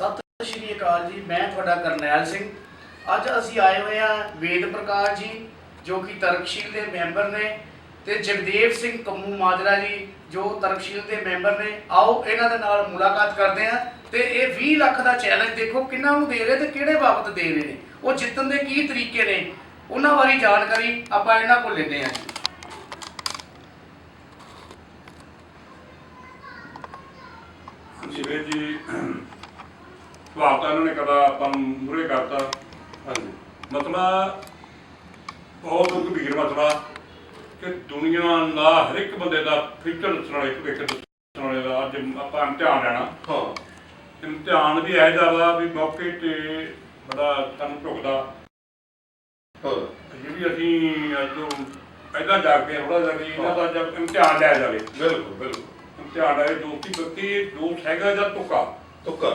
ਸਤਿ ਸ਼੍ਰੀ ਅਕਾਲ ਜੀ, ਮੈਂ ਤੁਹਾਡਾ ਕਰਨੈਲ ਸਿੰਘ। ਅੱਜ ਅਸੀਂ ਆਏ ਹੋਏ ਹਾਂ ਵੇਦ ਪ੍ਰਕਾਸ਼ ਜੀ, ਜੋ ਕਿ ਤਰਕਸ਼ੀਲ ਦੇ ਮੈਂਬਰ ਨੇ, ਤੇ ਜਗਦੇਵ ਸਿੰਘ ਕੰਮੂ ਮਾਜਰਾ ਜੀ, ਜੋ ਤਰਕਸ਼ੀਲ ਦੇ ਮੈਂਬਰ ਨੇ। ਆਓ, ਇਹਨਾਂ ਦੇ ਨਾਲ ਮੁਲਾਕਾਤ ਕਰਦੇ ਹਾਂ, ਤੇ ਇਹ 20 ਲੱਖ ਦਾ ਚੈਲੰਜ ਦੇਖੋ, ਕਿੰਨਾ ਨੂੰ ਦੇ ਰਹੇ ਤੇ ਕਿਹੜੇ ਬਾਬਤ ਦੇ ਰਹੇ ਨੇ। ਉਹ ਜਿੱਤਣ ਦੇ ਕੀ ਤਰੀਕੇ ਨੇ, ਉਹਨਾਂ ਬਾਰੇ ਜਾਣਕਾਰੀ ਆਪਾਂ ਇਹਨਾਂ ਕੋਲ ਲੈਂਦੇ ਹਾਂ ਜੀ। ਜੀ ਸਵਾਲ ਤਾਂ ਇਹਨਾਂ ਨੇ ਕਦਾ ਆਪਾਂ ਨੂੰ ਮੂਹਰੇ ਕਰਤਾ। ਹਾਂਜੀ। ਮਤਲਬ ਬਹੁਤ ਗੰਭੀਰ ਮਸਲਾ ਕਿ ਦੁਨੀਆ ਦਾ ਹਰ ਇੱਕ ਬੰਦੇ ਦਾ ਫਿਊਚਰ ਦੱਸਣ ਵਾਲੇ ਭਵਿੱਖ ਦੱਸਣ ਵਾਲੇ ਦਾ ਅੱਜ ਆਪਾਂ ਇਮਤਿਹਾਨ ਲੈਣਾ। ਹਾਂ। ਇਮਤਿਹਾਨ ਵੀ ਇਹ ਦਾ ਵੀ ਮੌਕੇ ਤੇ ਬੜਾ ਸਾਨੂੰ ਢੁਕਦਾ ਹਾਂ। ਜਿਹੜੀ ਅਸੀਂ ਅੱਜ ਪਹਿਲਾਂ ਜਾ ਕੇ ਥੋੜਾ ਜਿਹਾ ਵੀ ਇਹਨਾਂ ਦਾ ਜਦ ਇਮਤਿਹਾਨ ਲਿਆ ਜਾਵੇ। ਬਿਲਕੁਲ ਬਿਲਕੁਲ। ਇਮਤਿਹਾਨ ਲਿਆ ਦੋਸਤੀ ਬੱਤੀ ਦੋਸਤ ਹੈਗਾ ਜਾਂ ਤੁੱਕਾ ਤੁੱਕਾ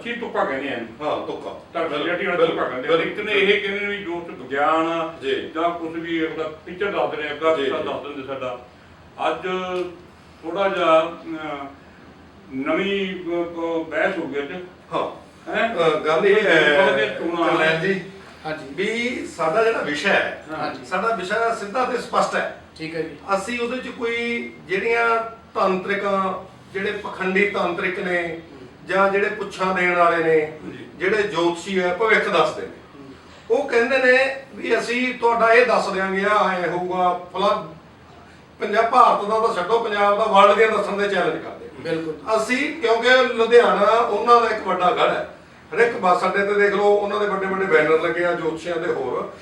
ਅਸੀਂ ਤੁੱਕਾ ਕਹਿੰਦੇ ਹਾਂ। ਹਾਂ ਤੁੱਕਾ ਤਾਂ ਨਾਲ ਬਿਲਕੁਲ, ਤੁੱਕਾ ਕਹਿੰਦੇ ਬਿਲਕੁਲ। ਇੱਕ ਨੇ ਇਹ ਕਹਿੰਦੇ ਵੀ ਦੋਸਤ ਵਿਗਿਆਨ ਜੀ। ਜਾਂ ਕੁਝ ਵੀ ਉਹਦਾ ਟੀਚਰ ਦੱਸਦੇ ਨੇ ਅੱਗਾ ਜੀ, ਜੀ। ਦੱਸ ਦਿੰਦੇ ਸਾਡਾ। ਅੱਜ ਥੋੜਾ ਜਿਹਾ ਨਵੀਂ ਬਹਿਸ ਹੋ ਗਈ ਅੱਜ। ਹਾਂ। ਹੈ? ਅ, ਗੱਲ ਇਹ ਹੈ ਕਰਨੈਲ ਜੀ ਹਾਂਜੀ। ਵੀ ਸਾਡਾ ਜਿਹੜਾ ਵਿਸ਼ਾ ਹੈ ਹਾਂਜੀ। ਸਾਡਾ ਵਿਸ਼ਾ ਸਿੱਧਾ ਤੇ ਸਪਸ਼ਟ ਹੈ। ਠੀਕ ਹੈ ਜੀ। ਅਸੀਂ ਉਹਦੇ ਚ ਕੋਈ ਜਿਹੜੀਆਂ ਤਾਂਤਰਿਕਾਂ ਜਿਹੜੇ ਪਖੰਡੀ ਤਾਂਤਰਿਕ ਨੇ ਜਾਂ ਜਿਹੜੇ ਪੁੱਛਾਂ ਦੇਣ ਵਾਲੇ ਨੇ। ਜਿਹੜੇ ਜੋਤਸ਼ੀ ਹੈ ਭਵਿੱਖ ਦੱਸਦੇ ਨੇ ਉਹ ਕਹਿੰਦੇ ਨੇ ਵੀ ਅਸੀਂ ਤੁਹਾਡਾ ਇਹ ਦੱਸ ਦਿਆਂਗੇ ਆ ਐ ਹੋਊਗਾ ਫਲਾ ਪੰਜਾਬ ਭਾਰਤ ਦਾ ਤਾਂ ਛੱਡੋ ਪੰਜਾਬ ਦਾ ਵਰਲਡ ਦੀਆਂ ਦੱਸਣ ਦੇ ਚੈਲੰਜ ਕਰਦੇ। ਬਿਲਕੁਲ ਅਸੀਂ ਕਿਉਂਕਿ ਲੁਧਿਆਣਾ ਉਹਨਾਂ ਦਾ ਇੱਕ ਵੱਡਾ ਗੜ ਹੈ ਹਰ ਇੱਕ ਬੱਸ ਅੱਡੇ ਤੇ ਦੇਖ ਲਓ ਉਹਨਾਂ ਦੇ ਵੱਡੇ ਵੱਡੇ ਬੈਨਰ ਲੱਗੇ ਆ ਜੋਤਸ਼ੀਆਂ ਦੇ ਹੋਰ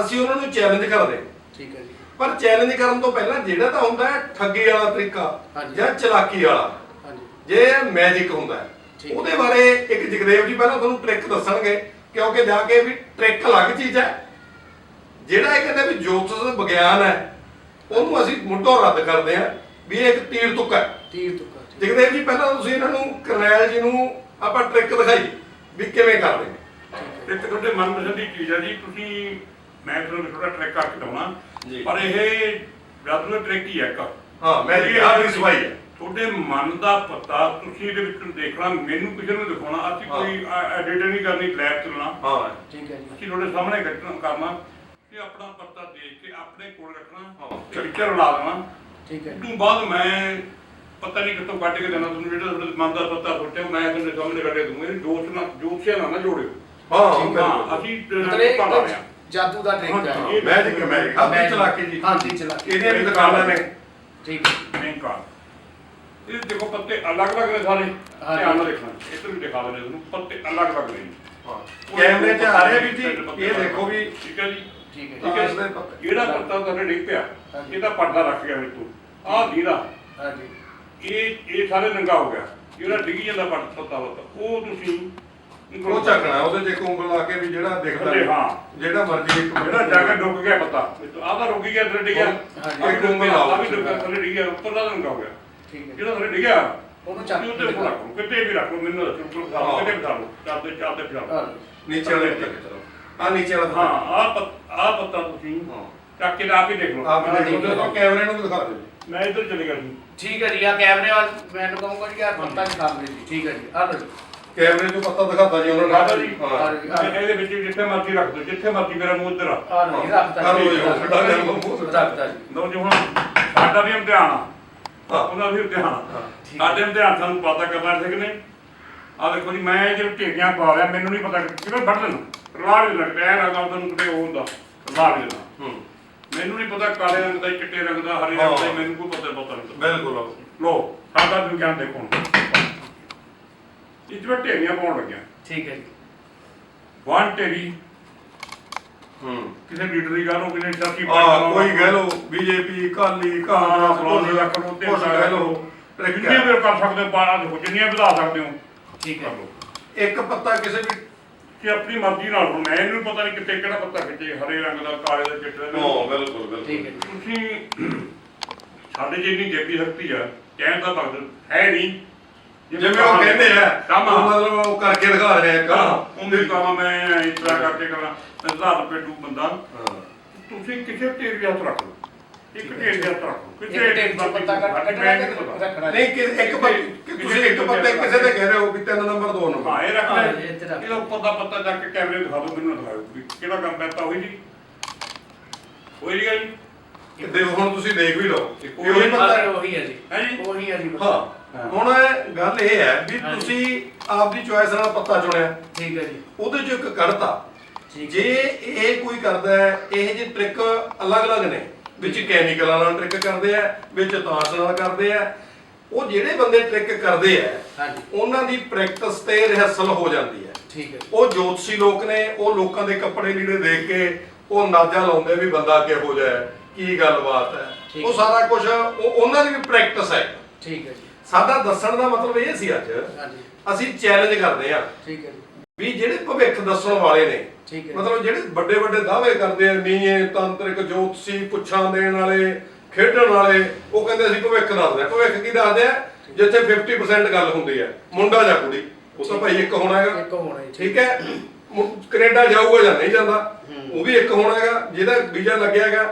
ਅਸੀਂ ਉਹਨਾਂ ਨੂੰ ਚੈਲੰਜ ਕਰਦੇ। ਠੀਕ ਹੈ ਜੀ ਪਰ ਚੈਲੰਜ ਕਰਨ ਤੋਂ ਪਹਿਲਾਂ ਜਿਹੜਾ ਤਾਂ ਹੁੰਦਾ ਹੈ ਠੱਗੀ ਵਾਲਾ ਤਰੀਕਾ। ਜਾਂ ਚਲਾਕੀ ਵਾਲਾ ਜੇ ਮੈਜਿਕ ਹੁੰਦਾ ਹੈ। ਉਹਦੇ ਬਾਰੇ ਇੱਕ ਜਗਦੇਵ ਜੀ ਪਹਿਲਾਂ ਤੁਹਾਨੂੰ ਟ੍ਰਿਕ ਦੱਸਣਗੇ ਕਿਉਂਕਿ ਜਾ ਕੇ ਵੀ ਟ੍ਰਿਕ ਅਲੱਗ ਚੀਜ਼ ਹੈ। ਜਿਹੜਾ ਇਹ ਕਹਿੰਦੇ ਵੀ ਜੋਤਿਸ਼ ਵਿਗਿਆਨ ਹੈ ਉਹਨੂੰ ਅਸੀਂ ਮੁੱਢੋਂ ਰੱਦ ਕਰਦੇ ਹਾਂ ਵੀ ਇਹ ਇੱਕ ਤੀਰ ਤੁੱਕਾ ਹੈ। ਤੀਰ ਤੁੱਕਾ ਜਗਦੇਵ ਜੀ ਪਹਿਲਾਂ ਤੁਸੀਂ ਇਹਨਾਂ ਨੂੰ ਕਰਨੈਲ ਜੀ ਨੂੰ ਆਪਾਂ ਟ੍ਰਿਕ ਦਿਖਾਈ ਵੀ ਕਿਵੇਂ ਕਰਦੇ ਨੇ। ਇੱਕ ਤੁਹਾਡੇ ਮਨਪਸੰਦ ਦੀ ਚੀਜ਼ ਹੈ ਜੀ ਤੁਸੀਂ ਮੈਂ ਤੁਹਾਨੂੰ ਥੋੜਾ ਟਰੈਕ ਕਰਕੇ ਦਵਾਂ। ਪਰ ਇਹ ਨੂੰ ਟਰੈਕ ਹੀ ਹੈ ਇੱਕ। ਹਾਂ ਮੈਂ ਜੀ ਆਹ ਦੀ ਸਵਾਈ ਹੈ। ਤੁਹਾਡੇ ਮਨ ਦਾ ਪਤਾ ਤੁਸੀਂ ਇਹਦੇ ਵਿੱਚ ਦੇਖਣਾ ਮੈਨੂੰ ਕਿਸੇ ਨੂੰ ਦਿਖਾਉਣਾ। ਅਸੀਂ। ਕੋਈ ਐਡਿਟ ਨਹੀਂ ਕਰਨੀ ਲੈਬ ਚਲਣਾ ਹਾਂ। ਠੀਕ ਹੈ ਜੀ। ਅਸੀਂ ਤੁਹਾਡੇ ਸਾਹਮਣੇ ਘਟਨਾ ਕਰਨਾ ਕਿ ਆਪਣਾ ਪਤਾ ਦੇਖ ਕੇ ਆਪਣੇ ਕੋਲ ਰੱਖਣਾ ਹਾਂ। ਪਿਕਚਰ ਲਾ ਦੇਣਾ। ਠੀਕ ਹੈ। ਤੋਂ ਬਾਅਦ ਮੈਂ ਪਤਾ ਨਹੀਂ ਕਿੱਥੋਂ ਕੱਢ ਕੇ ਦੇਣਾ ਤੁਹਾਨੂੰ ਜਿਹੜਾ ਤੁਹਾਡੇ ਮਨ ਦਾ ਪਤਾ ਸੋਚਿਆ ਮੈਂ ਤੁਹਾਡੇ ਸਾਹਮਣੇ ਕੱਢ ਕੇ ਦੂੰਗਾ ਇਹ ਦੋਸਤ ਨਾਲ ਜੋਤਸ਼ੀਆਂ ਨਾਲ ਨਾ ਜੋੜਿਓ। ਹਾਂ। ਅਸੀਂ ਮਤਲਬ ਇਹ ਪਾ ਇੱਕ ਲਿਆ ਜਾਦੂ ਦਾ ਟ੍ਰਿਕ ਹੈ ਮੈਜਿਕ ਹੈ ਮੈਜਿਕ ਦੀ Magic। ਚਲਾਕੀ ਜੀ। ਹਾਂਜੀ ਚਲਾਕੀ। ਇਹਦੀਆਂ ਵੀ ਦੁਕਾਨਾਂ ਨੇ। ਠੀਕ ਹੈ। ਨਹੀਂ ਕਾ ਇਹ ਦੇਖੋ ਪੱਤੇ ਅਲੱਗ-ਅਲੱਗ ਨੇ ਸਾਰੇ। ਧਿਆਨ ਨਾਲ ਦੇਖਣਾ। ਇੱਧਰ ਵੀ ਦਿਖਾ ਦਿੰਦੇ ਤੁਹਾਨੂੰ ਪੱਤੇ ਅਲੱਗ-ਅਲੱਗ ਨੇ। ਹਾਂ। ਕੈਮਰੇ 'ਚ ਆ ਰਿਹਾ ਵੀ ਜੀ ਇਹ ਦੇਖੋ ਵੀ। ਠੀਕ ਹੈ ਜੀ? ਠੀਕ ਹੈ ਠੀਕ। ਜਿਹੜਾ ਪੱਤਾ ਤੁਹਾਡੇ ਡਿੱਗ ਪਿਆ। ਇਹਦਾ ਪਰਦਾ ਰੱਖ ਗਿਆ ਮੇਰੇ ਤੋਂ ਆਹ ਦੀਦਾ। ਹਾਂਜੀ। ਇਹ ਇਹ ਸਾਰੇ ਨੰਗਾ ਹੋ ਗਿਆ। ਜਿਹੜਾ ਡਿੱਗੀ ਜਾਂਦਾ ਪੱਤਾ ਪੱਤਾ ਉਹ ਤੁਸੀਂ ਉਹ ਚੱਕਣਾ ਉਹਦੇ ਤੇ ਉਂਗਲ ਲਾ ਕੇ ਵੀ ਜਿਹੜਾ ਦਿਖਦਾ ਹਾਂ। ਜਿਹੜਾ ਮਰਜ਼ੀ ਇੱਕ ਜਿਹੜਾ ਜਾ ਕੇ ਡੁੱਬ ਗਿਆ ਪੱਤਾ। ਆਹ ਤਾਂ ਰੁਕ ਗਿਆ ਥੱਲੇ ਡਿੱਗਿਆ ਹਾਂਜੀ। ਆਹ ਵੀ ਡੁੱਬ ਗਿਆ ਆਹ ਵੀ ਡੁੱਬ ਗਿਆ ਉੱਪਰ ਦਾ ਨੰਗਾ ਹੋ ਗਿਆ। ਠੀਕ ਹੈ ਜਿਹੜਾ ਡਿੱਗਿਆ ਉਹਨੂੰ ਚੱਕ ਉਹਦੇ ਉੱਪਰ ਰੱਖੋ ਕਿਤੇ ਵੀ ਰੱਖੋ ਮੈਨੂੰ ਦੱਸੋ ਕਿਤੇ ਵੀ ਰੱਖੋ ਚਾਹਦੇ ਚਾਹਦੇ ਹਾਂ। ਫਿਰਾਓ ਨੀਚੇ ਵਾਲੇ ਉੱਤੇ ਚਲੋ। ਆ ਨੀਚੇ ਵਾਲਾ ਹਾਂ ਪੱਤ- ਆਹ ਪੱਤਾ ਤੁਸੀਂ ਹਾਂ। ਚੱਕ ਕੇ ਆਪ ਹੀ ਦੇਖ ਲਓ। ਆਪ ਮੈਂ ਦੇਖ ਲਓ। ਕੈਮਰੇ ਨੂੰ ਦਿਖਾ ਦਿਓ। ਜੀ ਮੈਂ ਇੱਧਰ ਚਲੇ ਗਿਆ ਸੀ ਠੀਕ ਹੈ ਜੀ ਆ ਕੈਮਰੇ ਵਾਲ ਮੈਨੂੰ ਕਹੂੰਗਾ ਜੀ ਆ ਪੱਤਾ ਦਿਖਾ ਦਿਓ ਜੀ। ਠੀਕ ਹੈ ਜੀ ਆ ਲਓ ਜੀ। ਕੈਮਰੇ 'ਚ ਪੱਤਾ ਦਿਖਾਤਾ ਜੀ ਉਹਨਾਂ ਨੇ। ਜੀ। ਹਾਂ। ਮੈਂ ਇਹਦੇ ਵਿੱਚ ਜਿੱਥੇ ਮਰਜ਼ੀ ਰੱਖ ਦਿਓ ਜਿੱਥੇ ਮਰਜ਼ੀ ਮੇਰਾ ਮੂੰਹ ਇੱਧਰ ਆ। ਆ ਲਓ ਜੀ ਰੱਖਤਾ ਲਓ ਜੀ, ਜੀ ਲਓ। ਰੱਖਤਾ ਜੀ। ਲਓ ਜੀ ਹੁਣ ਸਾਡਾ ਵੀ ਇਮਤਿਹਾਨ ਆ। ਹਾਂ। ਉਹਨਾਂ ਦਾ ਵੀ ਹੈ। ਸਾਡੇ ਇਮਤਿਹਾਨ ਸਾਨੂੰ ਪਤਾ ਕਰਨਾ ਠੀਕ ਨੇ। ਆ ਦੇਖੋ ਜੀ ਮੈਂ ਜਿਹੜੇ ਢੇਰੀਆਂ ਪਾ ਰਿਹਾ ਮੈਨੂੰ ਨਹੀਂ ਪਤਾ ਕਿਵੇਂ ਵੱਢ ਦੇਣਾ ਰਾੜ ਦੇਣਾ ਪੈਰ ਆ ਗੱਲ ਤੁਹਾਨੂੰ ਕਿਤੇ ਉਹ ਹੁੰਦਾ ਰਾੜ ਦੇਣਾ ਹੂੰ। ਮੈਨੂੰ ਨਹੀਂ ਪਤਾ ਕਾਲੇ ਰੰਗ ਦਾ ਚਿੱਟੇ ਰੰਗ ਦਾ ਹਰੇ ਰੰਗ ਦਾ ਮੈਨੂੰ ਕੋਈ ਪਤਾ ਪਤਾ ਨਹੀਂ। ਬਿਲਕੁਲ ਲੋ ਸਾਡਾ ਵਿਗਿਆਨ ਦੇਖੋ ਹੁਣ। ਇਹ ਵਿੱਚ ਢੇਰੀਆਂ ਪਾਉਣ ਲੱਗਿਆ। ਠੀਕ ਹੈ ਜੀ। ਵਨ ਢੇਰੀ ਹੂੰ। ਕਿਸੇ ਲੀਡਰ ਦੀ ਗੱਲ ਹੋ ਕਿਸੇ ਚਾਚੀ ਆ ਕੋਈ ਕਹਿ ਲੋ ਬੀਜੇਪੀ ਕਾਲੀ ਕਾਂਗਰਸ ਫਲਾਣੇ ਕੁਛ ਲੱਖ ਨੂੰ ਤੇ ਕਹਿ ਲੋ ਜਿੰਨੀਆਂ ਵੀ ਕਰ ਸਕਦੇ ਹੋ ਬਾਰਾਂ ਦੇਖੋ ਜਿੰਨੀਆਂ ਵਧਾ ਸਕਦੇ ਹੋ। ਠੀਕ ਹੈ। ਇੱਕ ਪੱਤਾ ਕਿਸੇ ਵੀ ਕਿ ਆਪਣੀ ਮਰਜ਼ੀ ਨਾਲ ਹੁਣ ਮੈਂ ਇਹਨੂੰ ਪਤਾ ਨਹੀਂ ਕਿੱਥੇ ਕਿਹੜਾ ਪੱਤਾ ਖਿੱਚੇ ਹਰੇ ਰੰਗ ਦਾ ਕਾਲੇ ਦਾ ਚਿੱਟੇ ਦਾ। ਹਾਂ ਬਿਲਕੁਲ ਬਿਲਕੁਲ। ਠੀਕ ਹੈ ਜੀ। ਤੁਸੀਂ ਸਾਡੇ ਇੰਨੀ ਜੇਬੀ ਸ਼ਕਤੀ ਆ ਕਹਿਣ ਦਾ ਮਕਸਦ ਹੈ ਨਹੀਂ। ਜਿਵੇਂ ਉਹ ਕਹਿੰਦੇ ਆ ਕੰਮ ਉਹ ਮਤਲਬ ਉਹ ਕਰਕੇ ਦਿਖਾ ਰਹੇ ਆ ਹਾਂ ਕੰਮ ਉਹਦੇ ਕਹਾਂ ਮੈਂ ਇਸ ਤਰ੍ਹਾਂ ਕਰਕੇ ਕਰਾਂ। ਹਜ਼ਾਰ ਰੁਪਏ ਡੂ ਬੰਦਾ। ਹਾਂ। ਤੁਸੀਂ ਕਿਸੇ ਢੇਰ ਵੀ ਹੱਥ ਰੱਖ ਲਓ। ਇੱਕ ਢੇਰ ਜਿਹਾ ਰੱਖੋ ਇੱਕ ਢੇਰ ਚ ਪੱਤਾ ਕੱਟ ਕਿ ਰੱਖਣਾ ਨਹੀਂ ਕਿ ਇੱਕ ਪੱਤੇ ਕਿ ਤੁਸੀਂ ਇੱਕ ਪੱਤੇ ਕਿਸੇ ਦੇ ਕਹਿ ਰਹੇ ਹੋ ਵੀ ਤਿੰਨ ਨੰਬਰ ਦੋ ਨੰਬਰ ਹਾਂ ਇਹ ਰੱਖ ਹਾਂ, ਲੈ ਇਹ ਤੇ ਰੱਖ। ਇਹਦਾ ਉੱਪਰ ਦਾ ਪੱਤਾ ਚੱਕ ਕੇ ਕੈਮਰੇ ਦਿਖਾ ਦਿਓ ਮੈਨੂੰ ਦਿਖਾਓ ਵੀ ਕਿਹੜਾ ਕੰਮ ਕਰਤਾ ਹੋਈ ਜੀ। ਹੋਈ ਜੀ ਜੀ ਕਿ ਦੇਖੋ ਹੁਣ ਤੁਸੀਂ ਦੇਖ ਵੀ ਲਓ। ਇੱਕ ਉਹੀ ਪੱਤਾ ਹਾਂ, ਉਹੀ ਹੈ ਜੀ। ਹੈ ਜੀ? ਉਹੀ ਹੈ ਜੀ। ਹਾਂ। ਹੁਣ ਗੱਲ ਇਹ ਹੈ ਵੀ। ਤੁਸੀਂ ਆਪਦੀ ਚੁਆਇਸ ਨਾਲ ਪੱਤਾ ਚੁਣਿਆ। ਠੀਕ ਹੈ ਜੀ। ਉਹਦੇ ਚੋਂ ਇੱਕ ਕੱਢਤਾ। ਜੇ ਇਹ ਕੋਈ ਕਰਦਾ ਹੈ ਇਹ ਜਿਹੇ ਟ੍ਰਿਕ ਅਲੱਗ-ਅਲੱਗ ਨੇ। ਵਿੱਚ ਕੈਮੀਕਲਾਂ ਨਾਲ ਟ੍ਰਿਕ ਕਰਦੇ ਆ ਵਿੱਚ ਤਾਸ਼ ਨਾਲ ਕਰਦੇ ਆ। ਉਹ ਜਿਹੜੇ ਬੰਦੇ ਟ੍ਰਿਕ ਕਰਦੇ ਆ ਉਹਨਾਂ ਦੀ ਪ੍ਰੈਕਟਿਸ ਤੇ ਰਿਹਰਸਲ ਹੋ ਜਾਂਦੀ ਹੈ। ਠੀਕ ਹੈ ਜੀ। ਉਹ ਜੋਤਸ਼ੀ ਲੋਕ ਨੇ ਉਹ ਲੋਕਾਂ ਦੇ ਕੱਪੜੇ ਲੀੜੇ ਦੇਖ ਕੇ ਉਹ ਅੰਦਾਜ਼ਾ ਲਾਉਂਦੇ ਵੀ ਬੰਦਾ ਕਿਹੋ ਜਿਹਾ ਹੈ ਕੀ ਗੱਲਬਾਤ ਹੈ। ਉਹ ਸਾਰਾ ਕੁਝ ਉਹਨਾਂ ਦੀ ਵੀ ਪ੍ਰੈਕਟਿਸ ਹੈ। ਠੀਕ ਹੈ ਜੀ। ਸਾਡਾ ਦੱਸਣ ਦਾ ਮਤਲਬ ਇਹ ਸੀ ਅੱਜ ਹਾਂਜੀ। ਅਸੀਂ ਚੈਲੰਜ ਕਰਦੇ ਆ ਠੀਕ ਹੈ ਜੀ। ਵੀ ਜਿਹੜੇ ਭਵਿੱਖ ਦੱਸਣ ਵਾਲੇ ਨੇ ਠੀਕ ਹੈ ਮਤਲਬ ਜਿਹੜੇ ਵੱਡੇ ਵੱਡੇ ਦਾਅਵੇ ਕਰਦੇ ਆ ਮੀਏ ਤੰਤਰਿਕ ਜੋਤਸ਼ੀ ਪੁੱਛਾਂ ਦੇਣ ਵਾਲੇ ਖੇਡਣ ਵਾਲੇ ਉਹ ਕਹਿੰਦੇ ਅਸੀਂ ਭਵਿੱਖ ਦੱਸਦੇ ਆ ਭਵਿੱਖ ਕੀ ਦੱਸਦੇ ਆ? ਜਿੱਥੇ 50% ਗੱਲ ਹੁੰਦੀ ਹੈ। ਮੁੰਡਾ ਜਾਂ ਕੁੜੀ ਉਹ ਤਾਂ ਭਾਈ ਇੱਕ ਹੋਣਾ ਹੈਗਾ। ਇੱਕ ਹੋਣਾ ਠੀਕ ਹੈ। ਕੈਨੇਡਾ ਜਾਊਗਾ ਜਾਂ ਨਹੀਂ ਜਾਂਦਾ। ਉਹ ਵੀ ਇੱਕ ਹੋਣਾ ਹੈਗਾ ਜਿਹਦਾ ਵੀਜ਼ਾ ਲੱਗਿਆ ਹੈਗਾ।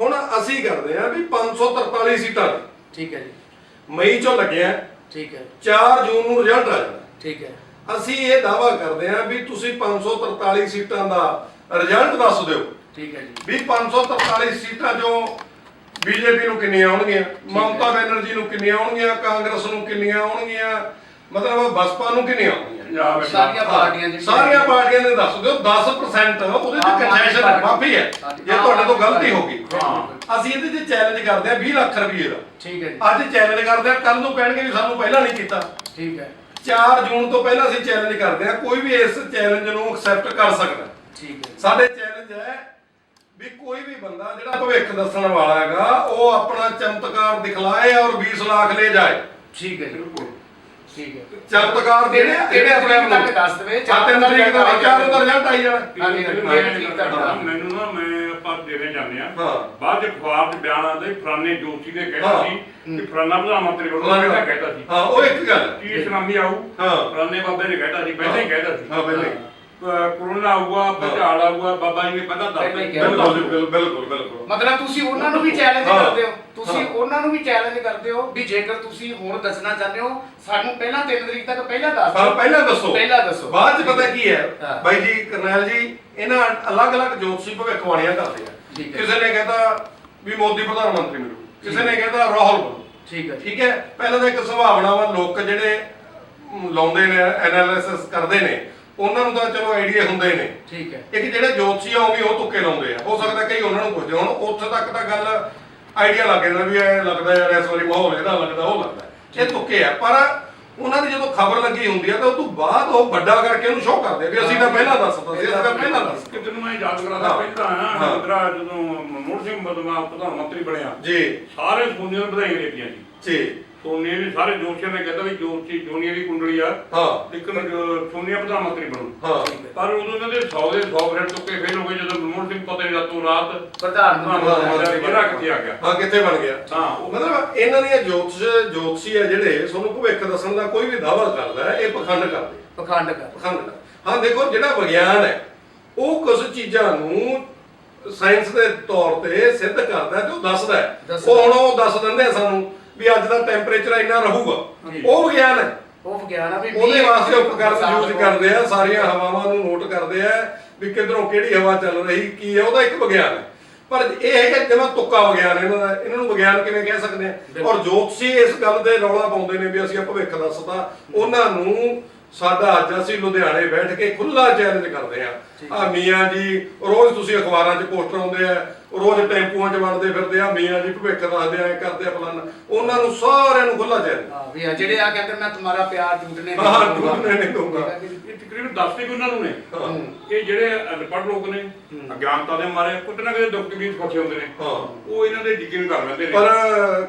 ਹੁਣ ਅਸੀਂ ਕਰਦੇ ਆ ਵੀ 543 ਸੀਟਾਂ। ਠੀਕ ਹੈ ਜੀ। ਮਈ ਚੋਂ ਲੱਗਿਆ। ਠੀਕ ਹੈ। 4 ਜੂਨ ਨੂੰ ਰਿਜ਼ਲਟ ਆ ਜਾਣਾ ਠੀਕ ਹੈ। ਅਸੀਂ ਇਹ ਦਾਵਾ ਕਰਦੇ ਆ ਵੀ ਤੁਸੀਂ 543 ਸੀਟਾਂ ਦਾ ਰਿਜ਼ਲਟ ਦੱਸ ਦਿਓ। ਠੀਕ ਹੈ ਜੀ। ਵੀ 543 ਸੀਟਾਂ ਚੋਂ ਬੀਜੇਪੀ ਨੂੰ ਕਿੰਨੀਆਂ ਆਉਣਗੀਆਂ? ਮਮਤਾ ਬੈਨਰਜੀ ਨੂੰ ਕਿੰਨੀਆਂ ਆਉਣਗੀਆਂ? ਕਾਂਗਰਸ ਨੂੰ ਕਿੰਨੀਆਂ ਆਉਣਗੀਆਂ? ਮਤਲਬ ਬਸਪਾ ਨੂੰ ਕਿੰਨੀਆਂ ਆਉਣਗੀਆਂ? ਪੰਜਾਬ ਵਿੱਚ ਸਾਰੀਆਂ ਪਾਰਟੀਆਂ ਜਿਹੜੀਆਂ ਸਾਰੀਆਂ ਪਾਰਟੀਆਂ ਨੇ ਦੱਸ ਦਿਓ 10% ਉਹਦੇ ਤੇ ਕੰਸੈਸ਼ਨ ਮਾਫੀ ਹੈ। ਜੇ ਤੁਹਾਡੇ ਤੋਂ ਗਲਤੀ ਹੋ ਗਈ। ਹਾਂ। ਅਸੀਂ ਇਹਦੇ 'ਚ ਚੈਲੰਜ ਕਰਦੇ ਆ 20 ਲੱਖ ਰੁਪਏ ਦਾ। ਠੀਕ ਹੈ ਜੀ। ਅੱਜ ਚੈਲੰਜ ਕਰਦੇ ਆ ਕੱਲ ਨੂੰ ਕਹਿਣਗੇ ਵੀ ਸਾਨੂੰ ਪਹਿਲਾਂ ਨਹੀਂ ਕੀਤਾ। ਠੀਕ ਹੈ। 4 ਜੂਨ ਤੋਂ ਪਹਿਲਾਂ ਅਸੀਂ ਚੈਲੰਜ ਕਰਦੇ ਆ ਕੋਈ ਵੀ ਇਸ ਚੈਲੰਜ ਨੂੰ ਐਕਸੈਪਟ ਕਰ ਸਕਦਾ ਠੀਕ ਹੈ ਸਾਡੇ ਚੈਲੰਜ ਹੈ ਵੀ ਕੋਈ ਵੀ ਬੰਦਾ ਜਿਹੜਾ ਭਵਿੱਖ ਦੱਸਣ ਵਾਲਾ ਹੈਗਾ ਉਹ ਆਪਣਾ ਚਮਤਕਾਰ ਦਿਖਲਾਏ ਔਰ 20 ਲੱਖ ਲੈ ਜਾਏ। ਠੀਕ ਹੈ ਜੀ। ਬਿਲਕੁਲ। ਠੀਕ ਹੈ ਚਮਤਕਾਰ ਕਿਹੜੇ ਜਿਹੜੇ ਕਿਹੜੇ ਆਪਣੇ ਆਪ ਤੱਕ ਲੋਕ- ਦੱਸ ਦੇਵੇ ਚਾਰ ਤਿੰਨ ਤਰੀਕ ਦਾ ਚਾਰ ਨੂੰ ਤਾਂ ਰਿਜ਼ਲਟ ਆਈ ਜਾਣਾ ਹਾਂਜੀ, ਹਾਂਜੀ, ਮੈਂ- ਮੈਂ ਠੀਕ ਤੁਹਾਡਾ। ਮੈਨੂੰ ਨਾ ਮੈਂ ਆਪਾਂ ਦੇਣੇ ਜਾਂਦੇ ਆ ਹਾਂ। ਬਾਅਦ ਚ ਬਿਆਨ ਆਉਂਦੇ ਫਲਾਣੇ ਜੋਸ਼ੀ ਹਾਂ। ਸੀ ਕਿ ਪਹਿਲਾਂ ਕਹਿਤਾ ਸੀ ਹਾਂ ਉਹ ਇੱਕ ਗੱਲ। ਕੀ ਇਸਲਾਮੀ ਆਊ ਹਾਂ। ਫਲਾਣੇ ਬਾਬੇ ਨੇ ਕਹਿਤਾ ਸੀ ਪਹਿਲਾਂ ਹੀ ਕਹਿਤਾ ਸੀ ਹਾਂ ਪਹਿਲੇ ਕਰੋਨਾ ਆਊਗਾ ਭੁਚਾਲ ਆਊਗਾ ਬਾਬਾ ਜੀ ਨੇ ਪਹਿਲਾਂ ਦੱਸ ਪਹਿਲਾਂ ਹੀ ਕਿਹਾ। ਬਿਲਕੁਲ ਬਿਲਕੁਲ ਬਿਲਕੁਲ ਬਿਲਕੁਲ। ਮਤਲਬ ਤੁਸੀਂ ਉਹਨਾਂ ਨੂੰ ਵੀ ਚੈਲੰਜ ਹਾਂ। ਕਰਦੇ ਹੋ। ਤੁਸੀਂ ਹਾਂ। ਉਹਨਾਂ ਨੂੰ ਵੀ ਚੈਲੰਜ ਕਰਦੇ ਹੋ ਵੀ ਜੇਕਰ ਤੁਸੀਂ ਹੁਣ ਦੱਸਣਾ ਚਾਹੁੰਦੇ ਹੋ ਸਾਨੂੰ ਪਹਿਲਾਂ 3 ਤਰੀਕ ਤੱਕ ਪਹਿਲਾਂ ਦੱਸ ਦਿਓ। ਪਹਿਲਾਂ ਦੱਸੋ। ਪਹਿਲਾਂ ਦੱਸੋ। ਬਾਅਦ ਚ ਪਤਾ ਕੀ ਹੈ? ਹਾਂ। ਬਾਈ ਜੀ ਕਰਨੈਲ ਜੀ ਇਹਨਾਂ ਅਲੱਗ-ਅਲੱਗ ਜੋਤਸ਼ੀ ਭਵਿੱਖਬਾਣੀਆਂ ਕਰਦੇ ਆ। ਠੀਕ ਹੈ। ਕਿਸੇ ਨੇ ਕਹਿੰਦਾ ਵੀ ਮੋਦੀ ਪ੍ਰਧਾਨ ਮੰਤਰੀ ਮਿਲੂ ਕਿਸੇ ਨੇ ਕਹਿੰਦਾ ਰਾਹੁਲ ਬਣੂ ਠੀਕ ਹੈ। ਜੀ ਠੀਕ ਹੈ? ਪਹਿਲਾਂ ਤਾਂ ਇੱਕ ਸੁਭਾਵਨਾ ਵਾ ਲੋਕ ਜਿਹੜੇ ਮ, ਲਾਉਂਦੇ ਨੇ ਐਨਾਲਿਸਿਸ ਕਰਦੇ ਨੇ ਉਹਨਾਂ ਨੂੰ ਤਾਂ ਚਲੋ ਆਈਡੀਆ ਹੁੰਦੇ ਨੇ। ਠੀਕ ਹੈ। ਇੱਕ ਜਿਹੜੇ ਜੋਤਸ਼ੀ ਆ ਉਹ ਵੀ ਉਹ ਤੁੱਕੇ ਲਾਉਂਦੇ ਆ। ਹੋ ਸਕਦਾ ਕਈ ਉਹਨਾਂ ਨੂੰ ਪੁੱਛਦੇ ਹੁਣ ਉੱਥੇ ਤੱਕ ਤਾਂ ਗੱਲ ਆਈਡੀਆ ਲੱਗ ਜਾਂਦਾ ਵੀ ਇਹ ਲੱਗਦਾ ਯਾਰ ਇਸ ਵਾਰੀ ਮਾਹੌਲ ਇਹਦਾ ਲੱਗਦਾ ਉਹ ਲੱਗਦਾ। ਇਹ ਤੁੱਕੇ ਆ। ਪਰ ਉਹਨਾਂ ਦੀ ਜਦੋਂ ਖਬਰ ਲੱਗੀ ਹੁੰਦੀ ਆ ਤਾਂ ਉਹ ਤੋਂ ਬਾਅਦ ਉਹ ਵੱਡਾ ਕਰਕੇ ਉਹਨੂੰ ਸ਼ੋਅ ਕਰਦੇ ਵੀ ਅਸੀਂ ਤਾਂ ਪਹਿਲਾਂ ਦੱਸਤਾ ਸੀ ਅਸੀਂ ਤਾਂ ਪਹਿਲਾਂ ਦੱਸ ਕਿ ਤੈਨੂੰ ਮੈਂ ਯਾਦ ਕਰਾਦਾ। ਪਹਿਲਾਂ ਹਾਂ। ਨਾ ਇੰਦਰਾ ਜਦੋਂ ਮਨਮੋਹਨ ਸਿੰਘ ਬਦਮਾ ਪ੍ਰਧਾਨ ਮੰਤਰੀ ਬਣਿਆ। ਜੀ। ਸਾਰੇ ਸੋਨੀਆ ਨੂੰ ਵਧਾਈਆਂ ਦਿੱਤੀਆਂ ਸੀ ਜੀ। ਸੋਨੀਆ ਨੇ ਸਾਰੇ ਜੋਸ਼ੀਆਂ ਨੇ ਕਹਿੰਦਾ ਵੀ ਜੋਸ਼ੀ ਜੋਨੀਆ ਦੀ ਕੁੰਡਲੀ ਆ। ਹਾਂ। ਲੇਕਿਨ ਜੋ ਸੋਨੀਆ ਪ੍ਰਧਾਨ ਮੰਤਰੀ ਬਣੂ। ਹਾਂ। ਪਰ ਉਦੋਂ ਇਹਨਾਂ ਦੇ 100 ਦੇ 100 ਫਰੈਂਡ ਤੁੱਕੇ ਫੇਲ ਹੋ ਗਏ ਜਦੋਂ ਮਨਮੋਹਨ ਸਿੰਘ ਪਤਾ ਨਹੀਂ ਰਾਤੋਂ ਰਾਤ ਪ੍ਰਧਾਨ ਪ੍ਰਧਾਨ ਮੰਤਰੀ ਮੰਤਰੀ ਜਿਹੜਾ ਕਿੱਥੇ ਆ ਗਿਆ? ਹਾਂ ਕਿੱਥੇ ਬਣ ਗਿਆ? ਹਾਂ। ਉਹ ਮਤਲਬ ਇਹਨਾਂ ਦੀਆਂ ਜੋਤਿਸ਼ ਜੋਤਸ਼ੀ ਆ ਜਿਹੜੇ ਤੁਹਾਨੂੰ ਭਵਿੱਖ ਦੱਸਣ ਦਾ ਕੋਈ ਵੀ ਦਾਅਵਾ ਕਰਦਾ ਹੈ ਇਹ ਪਖੰਡ ਕਰਦੇ ਆ। ਪਖੰਡ ਕਰ ਪਖੰਡ ਕਰ ਹਾਂ ਦੇਖੋ ਜਿਹੜਾ ਵਿਗਿਆਨ ਹੈ ਉਹ ਕੁਝ ਚੀਜ਼ਾਂ ਨੂੰ ਸਾਇੰਸ ਦੇ ਤੌਰ ਤੇ ਸਿੱਧ ਕਰਦਾ ਹੈ ਤੇ ਉਹ ਦੱਸਦਾ ਹੈ। ਦੱਸਦਾ। ਉਹ ਹੁਣ ਉਹ ਦੱਸ ਦਿੰਦੇ ਆ ਸਾਨੂੰ। ਵੀ ਅੱਜ ਦਾ ਟੈਂਪਰੇਚਰ ਇੰਨਾ ਰਹੂਗਾ। ਉਹ ਵਿਗਿਆਨ ਹੈ। ਉਹ ਵਿਗਿਆਨ ਆ ਵੀ ਉਹਦੇ ਵਾਸਤੇ ਉਪਕਰਨ ਯੂਜ਼ ਕਰਦੇ ਆ ਸਾਰੀਆਂ ਹਵਾਵਾਂ ਨੂੰ ਨੋਟ ਕਰਦੇ ਆ ਵੀ ਕਿਧਰੋਂ ਕਿਹੜੀ ਹਵਾ ਚੱਲ ਰਹੀ ਕੀ ਹੈ ਉਹਦਾ ਇੱਕ ਵਿਗਿਆਨ ਹੈ। ਪਰ ਇਹ ਹੈਗਾ ਜਿਵੇਂ ਤੁੱਕਾ ਵਿਗਿਆਨ ਇਹਨਾਂ ਦਾ ਇਹਨਾਂ ਨੂੰ ਵਿਗਿਆਨ ਕਿਵੇਂ ਕਹਿ ਸਕਦੇ ਆ? ਔਰ ਜੋਤਸ਼ੀ ਇਸ ਗੱਲ ਦੇ ਰੌਲਾ ਪਾਉਂਦੇ ਨੇ ਵੀ ਅਸੀਂ ਭਵਿੱਖ ਦੱਸਦਾ ਉਹਨਾਂ ਨੂੰ ਸਾਡਾ ਅੱਜ ਅਸੀਂ ਲੁਧਿਆਣੇ ਬੈਠ ਕੇ ਖੁੱਲਾ ਚੈਲੰਜ ਕਰਦੇ ਆ। ਆ ਮੀਆਂ ਜੀ ਰੋਜ਼ ਤੁਸੀਂ ਅਖਬਾਰਾਂ 'ਚ ਪੋਸਟਰ ਆਉਂਦੇ ਆ ਰੋਜ਼ ਟੈਂਪੂਆਂ 'ਚ ਵੜਦੇ ਫਿਰਦੇ ਆ ਮੀਆਂ ਜੀ ਭਵਿੱਖ ਦੱਸਦੇ ਆ ਇਹ ਕਰਦੇ ਆ ਫਲਾਨਾ ਉਹਨਾਂ ਨੂੰ ਸਾਰਿਆਂ ਨੂੰ ਖੁੱਲਾ ਹਾਂ ਵੀ ਆ ਜਿਹੜੇ ਆ ਕਹਿੰਦੇ ਮੈਂ ਤੁਹਾਡਾ ਪਿਆਰ ਟੁੱਟਨੇ ਨਹੀਂ ਹਾਂ। ਟੁੱਟਣੇ ਨਹੀਂ ਦਊਂਗਾ। ਇਹ ਤਕਰੀਬਨ ਦੱਸਦੇ ਵੀ ਉਹਨਾਂ ਨੂੰ ਨੇ ਇਹ ਜਿਹੜੇ ਅਨਪੜ੍ਹ ਲੋਕ ਨੇ ਅਗਿਆਨਤਾ ਦੇ ਮਾਰੇ ਕੁਝ ਨਾ ਕੁਝ ਦੁੱਖ ਤਕਲੀਫ ਫਸੇ ਹੁੰਦੇ ਨੇ ਹਾਂ ਉਹ ਇਹਨਾਂ ਦੇ ਯਕੀਨ ਕਰ ਲੈਂਦੇ ਨੇ ਪਰ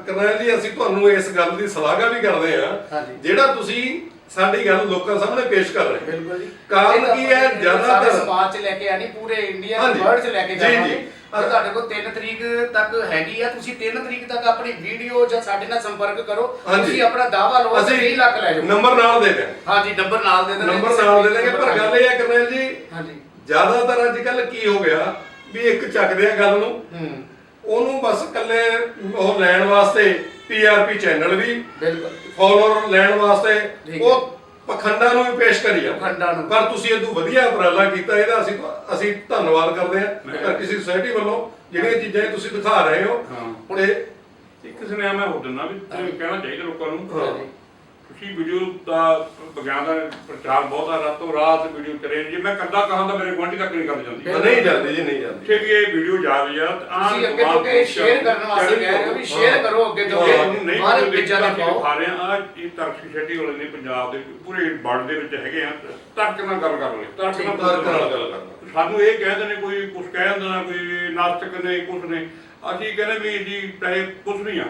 ਕਰਨੈਲ ਜੀ ਅਸੀਂ ਤੁਹਾਨੂੰ ਇਸ ਗੱਲ ਦੀ ਸਲਾਘਾ ਵੀ ਕਰਦੇ ਆ। ਜਿਹੜਾ ਤੁਸੀਂ ਸਾਡੀ ਗੱਲ ਲੋਕਾਂ ਸਾਹਮਣੇ ਪੇਸ਼ ਕਰ ਰਹੇ ਹੋ। ਬਿਲਕੁਲ ਜੀ ਕਾਰਨ ਕੀ ਹੈ? ਜ਼ਿਆਦਾਤਰ- ਸਮਾਜ ਚ ਲੈ ਕੇ ਆਣੀ ਪੂਰੇ ਇੰਡੀਆ। ਦੇ ਵਰਲਡ ਚ ਲੈ ਕੇ ਜੀ, ਜਾਵਾਂਗੇ ਜੇ ਤੁਹਾਡੇ ਕੋਲ 3 ਤਰੀਕ ਤੱਕ ਹੈਗੀ ਆ। ਤੁਸੀਂ 3 ਤਰੀਕ ਤੱਕ ਆਪਣੀ ਵੀਡੀਓ ਜਾਂ ਸਾਡੇ ਨਾਲ ਸੰਪਰਕ ਕਰੋ। ਹਾਂਜੀ। ਤੁਸੀਂ ਆਪਣਾ ਦਾਵਾ ਲਓ ਅਸੀਂ 20 ਲੱਖ ਲੈ ਜਾਓ। ਨੰਬਰ ਨਾਲ ਦੇ ਦਿਆਂ ਹਾਂਜੀ ਨੰਬਰ ਨਾਲ ਦੇ ਦੇਣਾ ਨੰਬਰ ਨਾਲ ਦੇ ਦੇਣਗੇ ਪਰ ਗੱਲ ਇਹ ਹੈ ਕਰਨੈਲ ਜੀ ਹਾਂਜੀ। ਜ਼ਿਆਦਾਤਰ ਅੱਜ ਕੱਲ ਕੀ ਹੋ ਗਿਆ ਵੀ ਇੱਕ ਚੱਕਦੇ ਆ ਗੱਲ ਨੂੰ। ਹੂੰ। ਉਹਨੂੰ ਬਸ ਇਕੱਲੇ ਉਹ ਲੈਣ ਵਾਸਤੇ ਟੀਆਰਪੀ ਚੈਨਲ ਵੀ ਬਿਲਕੁਲ। ਫਾਲੋਅਰ ਲੈਣ ਵਾਸਤੇ ਉਹ ਪਖੰਡਾਂ ਨੂੰ ਵੀ ਪੇਸ਼ ਕਰੀ ਜਾਂਦੇ ਪਖੰਡਾਂ ਨੂੰ। ਪਰ ਤੁਸੀਂ ਇਹ ਤੋਂ ਵਧੀਆ ਉਪਰਾਲਾ ਕੀਤਾ ਇਹਦਾ ਅਸੀਂ ਅਸੀਂ ਧੰਨਵਾਦ ਕਰਦੇ ਹਾਂ ਪਰ ਕਿਸੇ ਸੁਸਾਇਟੀ ਵੱਲੋਂ ਜਿਹੜੀਆਂ ਚੀਜ਼ਾਂ ਇਹ ਤੁਸੀਂ ਦਿਖਾ ਰਹੇ ਹੋ ਹਾਂ। ਹੁਣ ਇਹ ਇੱਕ ਸੁਨੇਹਾ ਮੈਂ ਹੋ ਦਿੰਦਾ ਵੀ ਕਹਿਣਾ ਚਾਹੀਦਾ ਲੋਕਾਂ ਨੂੰ। ਤੁਸੀਂ ਵੀਡੀਓ ਦਾ ਵਿਗਿਆਨ ਦਾ ਪ੍ਰਚਾਰ ਬਹੁਤ ਆ ਰਾਤੋਂ ਰਾਤ ਵੀਡੀਓ ਕਰੇ ਜੇ ਮੈਂ ਕੱਲਾ ਕਹਾਂ ਤਾਂ ਮੇਰੇ ਗੁਆਂਢੀ ਤੱਕ ਨਹੀਂ ਗੱਲ ਜਾਂਦੀ। ਨਹੀਂ ਜਾਂਦੀ ਜੀ ਨਹੀਂ ਜਾਂਦੀ। ਕਿ ਵੀ ਇਹ ਵੀਡੀਓ ਜਾ ਰਹੀ ਆ ਤਾਂ ਤੁਸੀਂ ਅੱਗੇ ਤੋਂ ਅੱਗੇ share ਕਰਨ ਵਾਸਤੇ ਕਹਿ ਰਹੇ ਹੋ ਵੀ share ਕਰੋ ਅੱਗੇ ਤੋਂ। ਨਹੀਂ ਦੇ ਪਾਓ। ਖਾ ਰਹੇ ਆ ਇਹ ਤਰਕ ਸੋਸਾਇਟੀ ਵਾਲੇ ਨੇ ਪੰਜਾਬ ਦੇ ਪੂਰੇ ਵਰਲਡ ਦੇ ਵਿੱਚ ਹੈਗੇ ਆ ਤਰਕ ਨਾਲ ਗੱਲ ਕਰ ਰਹੇ ਤਰਕ ਨਾਲ ਤਰਕ ਨਾਲ ਗੱਲ ਕਰਨਾ। ਸਾਨੂੰ ਇਹ ਕਹਿੰਦੇ ਨੇ ਕੋਈ ਕੁਝ ਕਹਿ ਦਿੰਦਾ ਕੋਈ ਨਾਸਤਕ ਨੇ ਕੁਝ ਨੇ। ਅਸੀਂ ਕਹਿੰਦੇ ਵੀ ਜੀ ਚਾਹੇ ਕੁਝ ਨਹੀਂ ਆ।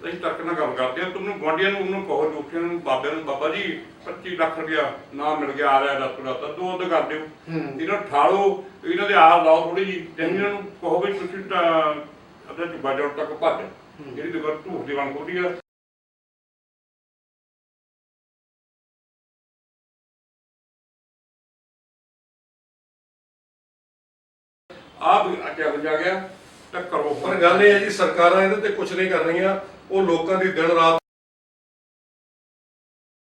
ਅਸੀਂ ਤਰਕ ਨਾਲ ਗੱਲ ਕਰਦੇ ਆ ਤੁਹਾਨੂੰ ਗੁਆਂਢੀਆਂ ਨੂੰ ਉਹਨੂੰ ਕਹੋ ਜੋਖਿਆਂ ਨੂੰ ਬਾਬਿਆਂ ਨੂੰ ਬਾਬਾ ਜੀ 25 ਲੱਖ ਰੁਪਇਆ ਨਾ ਮਿਲ ਗਿਆ ਆ ਰਿਹਾ ਰਾਤੋਂ ਰਾਤ ਦੋ ਅੱਧ ਕਰ ਦਿਓ। ਇਹਨਾਂ ਠਾਲੋ ਇਹਨਾਂ ਦੇ ਆਪ ਲਾਓ ਥੋੜੀ ਜੀ ਤੇ ਇਹਨਾਂ ਨੂੰ ਕਹੋ ਵੀ ਤੁਸੀਂ ਅੱਧਾ ਚੁੱਬਾ ਜੋੜ ਤੱਕ ਭੱਜ ਜਿਹੜੀ ਦੁਕਾਨ ਝੂਠ ਦੀ ਬਣ ਖੋਦੀ ਆ। ਆਪ ਅੱਜ ਅੱਗ ਜਾ ਗਿਆ। ਤਾਂ ਕਰੋ। ਪਰ ਗੱਲ ਇਹ ਹੈ ਜੀ ਸਰਕਾਰਾਂ ਇਹਦੇ ਤੇ ਕੁਝ ਨਹੀਂ ਕਰ ਰਹੀਆਂ। ਉਹ ਲੋਕਾਂ ਦੀ ਦਿਨ ਰਾਤ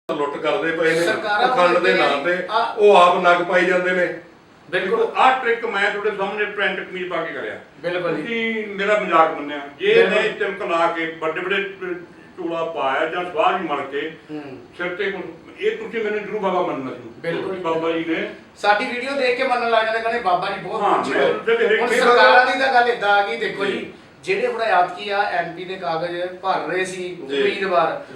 ਲੁੱਟ ਕਰਦੇ ਪਏ ਨੇ ਸਰਕਾਰਾਂ ਪਖੰਡ ਦੇ ਨਾਂ ਤੇ। ਉਹ ਆਪ ਨਗ ਪਾਈ ਜਾਂਦੇ ਨੇ। ਬਿਲਕੁਲ। ਆਹ ਟ੍ਰਿਕ ਮੈਂ ਤੁਹਾਡੇ ਸਾਹਮਣੇ ਪ੍ਰਿੰਟ ਕਮੀਜ਼ ਪਾ ਕੇ ਕਰਿਆ। ਬਿਲਕੁਲ ਜੀ। ਤੁਸੀਂ ਮੇਰਾ ਮਜ਼ਾਕ ਮੰਨਿਆ। ਜੇ ਬਿਲਕੁਲ। ਤਿਲਕ ਲਾ ਕੇ ਵੱਡੇ ਵੱਡੇ ਚੂੜਾ ਪਾਇਆ ਜਾਂ ਸਵਾਹ ਮਲ ਕੇ ਸਿਰ ਤੇ ਕੁਛ- ਇਹ ਤੁਸੀਂ ਮੈਨੂੰ ਜਰੂਰ ਬਾਬਾ ਮੰਨਣਾ ਸੀ ਬਿਲਕੁਲ। ਬਾਬਾ ਜੀ ਨੇ ਸਾਡੀ ਵੀਡੀਓ ਦੇਖ ਕੇ ਮੰਨਣ ਲੱਗ ਜਾਂਦੇ ਕਹਿੰਦੇ ਬਾਬਾ ਜੀ ਬਹੁਤ ਹਾਂ, ਉੱਚੀ ਮੈਂ ਹੁਣ ਸਰਕਾਰਾਂ ਦੀ ਤਾਂ ਗੱਲ ਇਦਾਂ ਆ ਗਈ ਦੇਖੋ ਜੀ। ਜੀ ਜਿਹੜੇ ਹੁਣ ਐਤਕੀ ਆ ਐਮਪੀ ਦੇ ਕਾਗਜ਼ ਭਰ ਰਹੇ ਸੀ ਜੀ।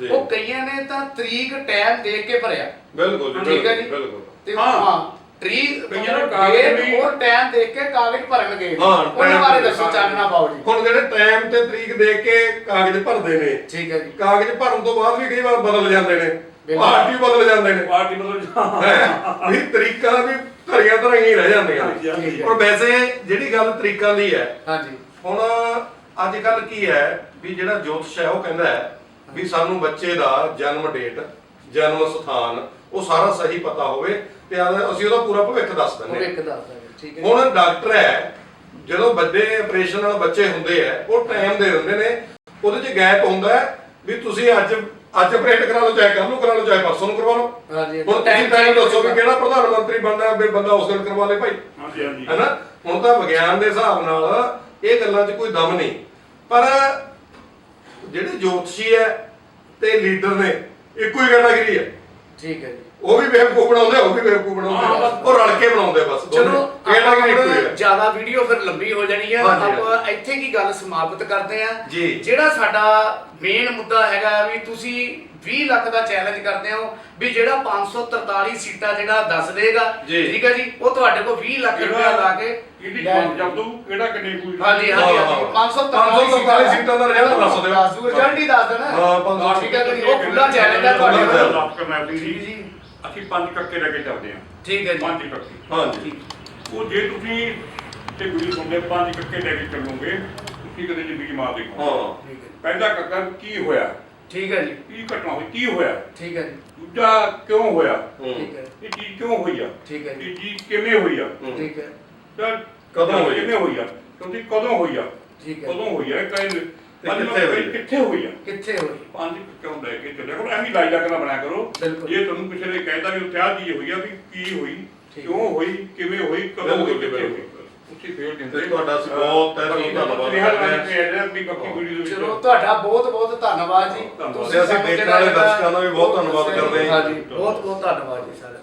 ਜੀ। ਉਹ ਕਈਆਂ ਨੇ ਤਾਂ ਤਰੀਕ ਟਾਈਮ ਦੇਖ ਕੇ ਭਰਿਆ ਬਿਲਕੁਲ ਠੀਕ ਹੈ ਜੀ ਬਿਲਕੁਲ ਤੇ ਹਾਂ। ਹਾਂ ਤਰੀਕ ਕਈਆਂ ਨੇ ਕਾਗਜ਼ ਵੀ- ਔਰ ਟਾਈਮ ਦੇਖ ਕੇ ਕਾਗਜ਼ ਭਰਨਗੇ ਹਾਂ, ਉਹਨਾਂ time ਬਾਰੇ ਦੱਸੋ। ਚਾਨਣਾ ਪਾਓ ਜੀ। ਹੁਣ ਜਿਹੜੇ ਟਾਈਮ ਤੇ ਤਰੀਕ ਦੇਖ ਕੇ ਕਾਗਜ਼ ਭਰਦੇ ਨੇ ਠੀਕ ਹੈ ਜੀ। ਕਾਗਜ਼ ਭਰਨ ਤੋਂ ਬਾਅਦ ਵੀ ਕਈ ਵਾਰ ਬਦਲ ਜਾਂਦੇ ਨੇ। ਬਿਲਕੁਲ। ਪਾਰਟੀ ਬਦਲ ਜਾਂਦੇ ਨੇ। ਪਾਰਟੀ ਬਦਲ ਜਾ ਹੈਂ? ਵੀ ਤਰੀਕਾਂ ਵੀ ਧਰੀਆਂ ਧਰੀਆਂ ਹੀ ਰਹਿ ਜਾਂਦੀਆਂ। ਨੇ। ਪਰ ਵੈਸੇ ਜਿਹੜੀ ਗੱਲ ਤਰੀਕਾਂ ਦੀ ਹੈ ਹਾਂਜੀ। ਹੁਣ ਅੱਜ ਕੱਲ ਕੀ ਹੈ ਵੀ ਜਿਹੜਾ ਜੋਤਿਸ਼ ਹੈ ਉਹ ਕਹਿੰਦਾ ਹੈ ਵੀ ਸਾਨੂੰ ਬੱਚੇ ਦਾ ਜਨਮ ਡੇਟ ਜਨਮ ਸਥਾਨ ਉਹ ਸਾਰਾ ਸਹੀ ਪਤਾ ਹੋਵੇ। ਤੇ ਆ- ਅਸੀਂ ਉਹਦਾ ਪੂਰਾ ਭਵਿੱਖ ਦੱਸ ਦਿੰਦੇ ਇੱਕ ਦੱਸਦਾ ਜੀ, ਠੀਕ ਹੈ ਹੁਣ ਡਾਕਟਰ ਹੈ ਜਦੋਂ ਵੱਡੇ ਆਪਰੇਸ਼ਨ ਨਾਲ ਬੱਚੇ ਹੁੰਦੇ ਆ ਉਹ ਟਾਈਮ ਦੇ ਦਿੰਦੇ ਨੇ ਉਹਦੇ 'ਚ ਗੈਪ ਹੁੰਦਾ ਹੈ ਵੀ ਤੁਸੀਂ ਅੱਜ ਅੱਜ ਆਪਰੇਟ ਕਰਾ ਲਓ ਚਾਹੇ ਕੱਲ ਨੂੰ ਕਰਾ ਲਓ ਚਾਹੇ ਪਰਸੋਂ ਨੂੰ ਕਰਵਾ ਲਓ। ਹਾਂਜੀ, ਹੁਣ ਤੁਸੀਂ ਟਾਈਮ ਦੱਸੋ ਵੀ ਕਿਹੜਾ ਪ੍ਰਧਾਨ ਮੰਤਰੀ ਬਣਨਾ ਵੀ ਬੰਦਾ ਉਸ ਦਿਨ ਕਰਵਾ ਲੇ ਭਾਈ। ਹਾਂਜੀ ਹਾਂਜੀ। ਹੈਨਾ? ਹੁਣ ਤਾਂ ਵਿਗਿਆਨ ਦੇ ਹਿਸਾਬ ਨਾਲ ਇਹ ਗੱਲਾਂ 'ਚ ਕੋਈ ਦਮ ਨਹੀਂ। ਪਰ ਜਿਹੜੇ ਜੋਤਸ਼ੀ ਹੈ ਤੇ ਲੀਡਰ ਨੇ ਇੱਕੋ ਹੀ ਕੈਟਾਗਰੀ ਹੈ। ਠੀਕ ਹੈ ਜੀ। ਉਹ ਵੀ ਬੇਵਕੂਫ ਬਣਾਉਂਦੇ ਉਹ ਵੀ ਬੇਵਕੂਫ ਹਾਂ, ਬਣਾਉਂਦੇ ਬਸ। ਉਹ ਰਲ ਕੇ ਬਣਾਉਂਦੇ ਬਸ ਚਲੋ ਕੈਟਾਗਰੀ ਇੱਕੋ ਹੀ ਹੈ? ਜ਼ਿਆਦਾ ਵੀਡੀਓ ਫਿਰ ਲੰਬੀ ਹੋ ਜਾਣੀ ਹੈ ਹਾਂਜੀ, ਆਪਾਂ ਇੱਥੇ ਕੀ ਗੱਲ ਸਮਾਪਤ ਕਰਦੇ ਆ? ਜੀ। ਜਿਹੜਾ ਸਾਡਾ ਮੇਨ ਮੁੱਦਾ ਹੈਗਾ ਵੀ ਤੁਸੀਂ 20 ਲੱਖ ਦਾ ਚੈਲੰਜ ਕਰਦੇ ਹੋ ਵੀ ਜਿਹੜਾ 543 ਸੀਟਾਂ ਜਿਹੜਾ ਦੱਸ ਦੇਗਾ। ਜੀ। ਠੀਕ ਹੈ ਜੀ? ਉਹ ਤੁਹਾਡੇ ਕੋਲ 20 ਲੱਖ ਰੁਪਇਆ ਲਾ ਕੇ ਇਹਦੀ ਲੈ- ਜਦ? ਤੂੰ ਕਿਹੜਾ ਕਿੰਨੇ ਕੋਈ? ਹਾਂਜੀ ਹਾਂਜੀ ਹਾਂ, ਹਾਂ। 543 543 ਸੀਟਾਂ ਦਾ result ਦੱਸ ਦਿਓ। ਦੱਸ ਦੂ ਰਿਜ਼ਲਟ ਹੀ ਦੱਸ ਦੇਣਾ ਹਾਂ, 543 ਠੀਕ ਹੈ ਜੀ। ਉਹ ਖੁੱਲਾ ਚੈਲੰਜ ਹੈ ਤੁਹਾਡੇ ਖੁੱਲ੍ਹਾ ਕੋਲ। challenge। ਕਰਨਾ ਜੀ ਜੀ। ਅਸੀਂ ਪੰਜ ਕੱਕੇ ਲੈ ਕੇ ਚੱਲਦੇ ਹਾਂ। ਠੀਕ ਹੈ ਜੀ। ਪੰਜ ਕੱਕੇ। ਹਾਂਜੀ। ਉਹ ਜੇ ਤੁਸੀਂ ਤੇ ਵੀਡੀਓ ਸੁਣਦੇ ਪੰਜ ਕੱਕੇ ਲੈ ਕੇ ਚੱਲੋਗੇ ਤੁਸੀਂ ਕਦੇ ਜ਼ਿੰਦਗੀ ਮਾਰ ਦੇਖੋ ਹਾਂ। ਠੀਕ ਹੈ। ਪਹਿਲਾ ਕੱਕਾ ਕੀ ਹੋਇਆ? ਠੀਕ ਹੈ ਜੀ। ਕੀ ਘਟਨਾ ਹੋਈ? ਕੀ ਹੋਇਆ? ਠੀਕ ਹੈ ਜੀ। ਦੂਜਾ ਕਿਉਂ ਹੋਇਆ। ਠੀਕ ਹੈ। ਇਹ ਚੀਜ਼ ਕਿਉਂ ਹੋਈ ਆ? ਠੀਕ ਹੈ ਜੀ। ਇਹ ਚੀਜ਼ ਕਿਵੇਂ ਹੋਈ ਆ। ਠੀਕ ਹੈ। ਤਾਂ ਕਦੋਂ ਹੋਈ? ਕਿਵੇਂ ਹੋਈ ਆ? ਕਿਉਂਕਿ ਕਦੋਂ ਹੋਈ ਆ? ਠੀਕ ਹੈ। ਕਦੋਂ ਹੋਈ ਆ? ਕਹਿੰਦੇ ਕਿੱਥੇ ਹੋਈ ਆ? ਕਿੱਥੇ ਹੋਈ ਆ? ਕਿੱਥੇ ਹੋਈ ਪੰਜ ਕਿਉਂ ਲੈ ਕੇ ਚੱਲਿਆ? ਕਰੋ ਐਵੇਂ ਲਾਈ ਲੱਗਣਾ ਬਣਾਇਆ ਕਰੋ। ਜੇ ਤੁਹਾਨੂੰ ਕਿਸੇ ਨੇ ਕਹਿਤਾ ਵੀ ਉੱਥੇ ਆ ਚੀਜ਼ ਹੋਈ ਆ ਵੀ ਕੀ ਹੋਈ? ਕਿਉਂ ਹੋਈ? ਕਿਵੇਂ ਹੋਈ? ਕਦੋਂ ਹੋਈ? ਕਿੱਥੇ ਹੋਈ। ਉੱਚੀ ਫੇਰ ਦਿੰਦੇ ਤੇ ਤੁਹਾਡਾ ਅਸੀਂ ਬਹੁਤ ਤਹਿ ਦਿਲੋਂ ਧੰਨਵਾਦ ਕਰਦੇ ਹਾਂ। ਵੀ ਬਾਕੀ ਵੀਡੀਓ ਦੇ ਚਲੋ ਤੁਹਾਡਾ ਬਹੁਤ ਬਹੁਤ ਧੰਨਵਾਦ ਜੀ। ਧੰਨਵਾਦ। ਤੇ ਅਸੀਂ ਦੇਖਣ ਵਾਲੇ ਦਰਸ਼ਕਾਂ ਦਾ ਵੀ ਬਹੁਤ ਧੰਨਵਾਦ ਕਰਦੇ ਹਾਂ। ਹਾਂਜੀ ਬਹੁਤ ਬਹੁਤ ਧੰਨਵਾਦ ਜੀ ਸਾਡਾ